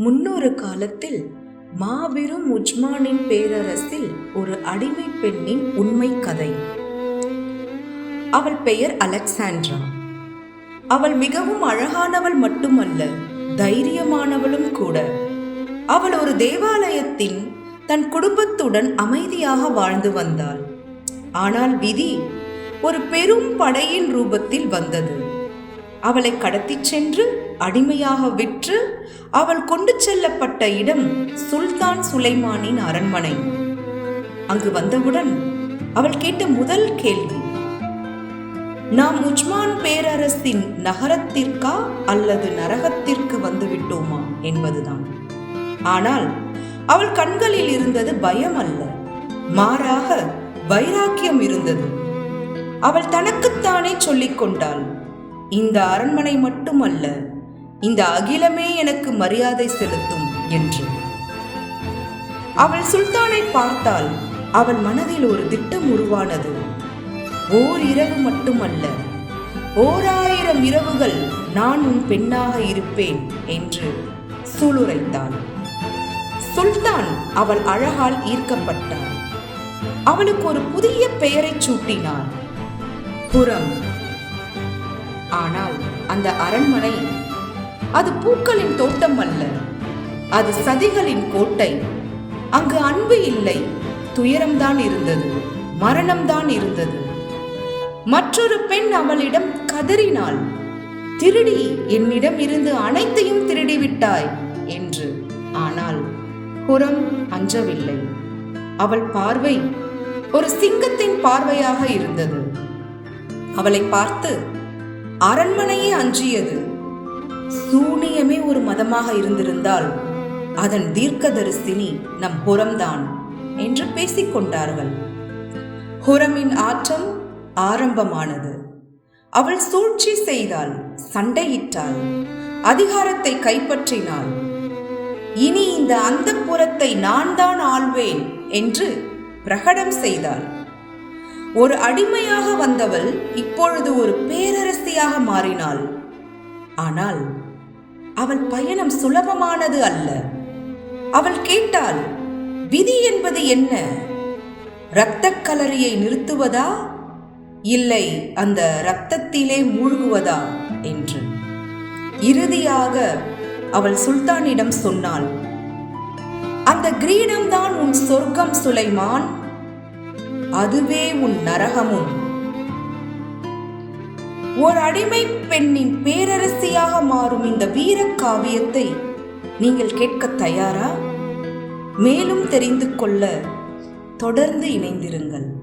முன்னொரு காலத்தில் மாபெரும் உஜ்மானின் பேரரசில் ஒரு அடிமை பெண்ணின் உண்மை கதை. அவள் பெயர் அலெக்சாண்ட்ரா. அவள் மிகவும் அழகானவள் மட்டுமல்ல தைரியமானவளும் கூட. அவள் ஒரு தேவாலயத்தின் தன் குடும்பத்துடன் அமைதியாக வாழ்ந்து வந்தாள். ஆனால் விதி ஒரு பெரும் படையின் ரூபத்தில் வந்தது. அவளை கடத்திச் சென்று அடிமையாக விற்று அவள் கொண்டு செல்லப்பட்ட இடம் சுல்தான் சுலைமானின் அரண்மனை. அங்கு வந்தவுடன் அவள் கேட்ட முதல் கேள்வி நாம் உஜ்மான் பேரரசின் நகரத்திற்கா அல்லது நரகத்திற்கு வந்துவிட்டோமா என்பதுதான். ஆனால் அவள் கண்களில் இருந்தது பயம் அல்ல மாறாக வைராக்கியம் இருந்தது. அவள் தனக்குத்தானே சொல்லிக் கொண்டாள் இந்த அரண்மனை மட்டுமல்ல இந்த அகிலமே எனக்கு மரியாதை செலுத்தும் என்று. அவள் சுல்தானை பார்த்தால் அவள் மனதில் ஒரு திட்டம் உருவானது. ஓர் இரவு மட்டுமல்ல ஓராயிரம் இரவுகள் நான் உன் பெண்ணாக இருப்பேன் என்று சூளுரைத்தாள் சுல்தான் அவள் அழகால் ஈர்க்கப்பட்டான். அவளுக்கு ஒரு புதிய பெயரைச் சூட்டினான். புறம் ஆனால் அந்த அரண்மனை அது பூக்களின் தோட்டம் அல்ல. அது சதிகளின் கோட்டை. அங்கு அன்பு இல்லை துயரம்தான் இருந்தது மரணம்தான் இருந்தது. மற்றொரு பெண் அவளிடம் கதறினாள். திருடி என்னிடம் இருந்து அனைத்தையும் திருடி விட்டாய் என்று. ஆனால் புறம் அஞ்சவில்லை. அவள் பார்வை ஒரு சிங்கத்தின் பார்வையாக இருந்தது. அவளை பார்த்து அரண்மனையே அஞ்சியது. சூனியமே ஒரு மதமாக இருந்திருந்தால் அதன் தீர்க்கதரிசினி நம் புறம்தான் என்று பேசிக்கொண்டார்கள் ஹுரமின் ஆற்றம் ஆரம்பமானது. அவள் சூழ்ச்சி செய்தாள் சண்டையிட்டாள் அதிகாரத்தை கைப்பற்றினாள். இனி இந்த அந்த புறத்தை நான் தான் ஆள்வேன் என்று பிரகடம் செய்தாள். ஒரு அடிமையாக வந்தவள் இப்பொழுது ஒரு பேரரசியாக மாறினாள். ஆனால் அவள் பயணம் சுலபமானது அல்ல. அவள் கேட்டால் விதி என்பது என்ன? இரத்தக் கலரியை நிறுத்துவதா? இல்லை அந்த இரத்தத்திலே மூழ்குவதா? என்று. இறுதியாக அவள் சுல்தானிடம் சொன்னாள் அந்த கிரீடம்தான் உன் சொர்க்கம் சுலைமான். அதுவே உன் நரகமும். ஒரு அடிமை பெண்ணின் பேரரசியாக மாறும் இந்த வீர காவியத்தை நீங்கள் கேட்க தயாரா? மேலும் தெரிந்து கொள்ள தொடர்ந்து இணைந்திருங்கள்.